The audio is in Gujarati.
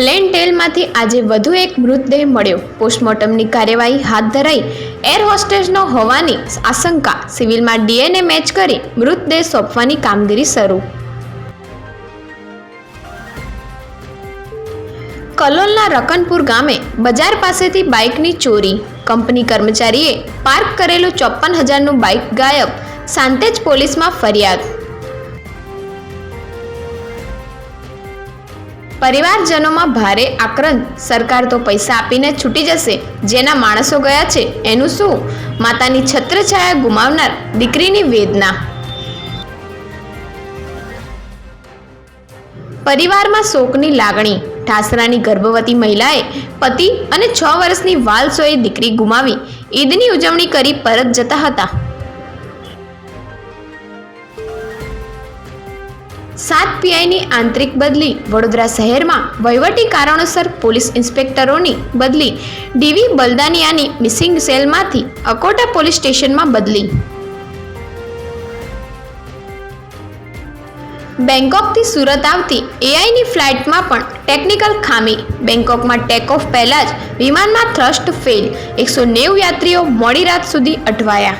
એલેન્ટેલમાંથી આજે વધુ એક મૃતદેહ મળ્યો. પોસ્ટમોર્ટમની કાર્યવાહી હાથ ધરાઈ એર હોસ્ટેસનો હોવાની આશંકા. સિવિલમાં ડીએનએ મેચ કરી મૃતદેહ સોંપવાની કામગીરી શરૂ. કલોલના રકનપુર ગામે બજાર પાસેથી બાઇકની ચોરી. કંપની કર્મચારીએ પાર્ક કરેલું ચોપ્પન હજારનું બાઇક ગાયબ. સાંતેજ પોલીસમાં ફરિયાદ. પરિવારજનોમાં ભારે આક્રંદ. સરકાર તો પૈસા આપીને છૂટી જશે. જેના માણસો ગયા છે, એનું શું? માતાની છત્રછાયા ગુમાવનાર દીકરીની વેદના. પરિવારમાં શોકની લાગણી. ઠાસરાની ગર્ભવતી મહિલાએ પતિ અને છ વર્ષની વાલસોએ દીકરી ગુમાવી. ઈદની ઉજવણી કરી પરત જતા હતા. સાત પીઆઈની આંતરિક બદલી વડોદરા શહેરમાં વહીવટી કારણોસર પોલીસ ઇન્સ્પેક્ટરોની બદલી, ડીવી બલદાનિયાની મિસિંગ સેલમાંથી અકોટા પોલીસ સ્ટેશનમાં બદલી. બેંકોકથી સુરત આવતી એઆઈની ફ્લાઇટમાં પણ ટેકનિકલ ખામી. બેંકોકમાં ટેક ઓફ પહેલાં જ વિમાનમાં થ્રસ્ટ ફેલ એકસો નેવું યાત્રીઓ મોડી રાત સુધી અટવાયા.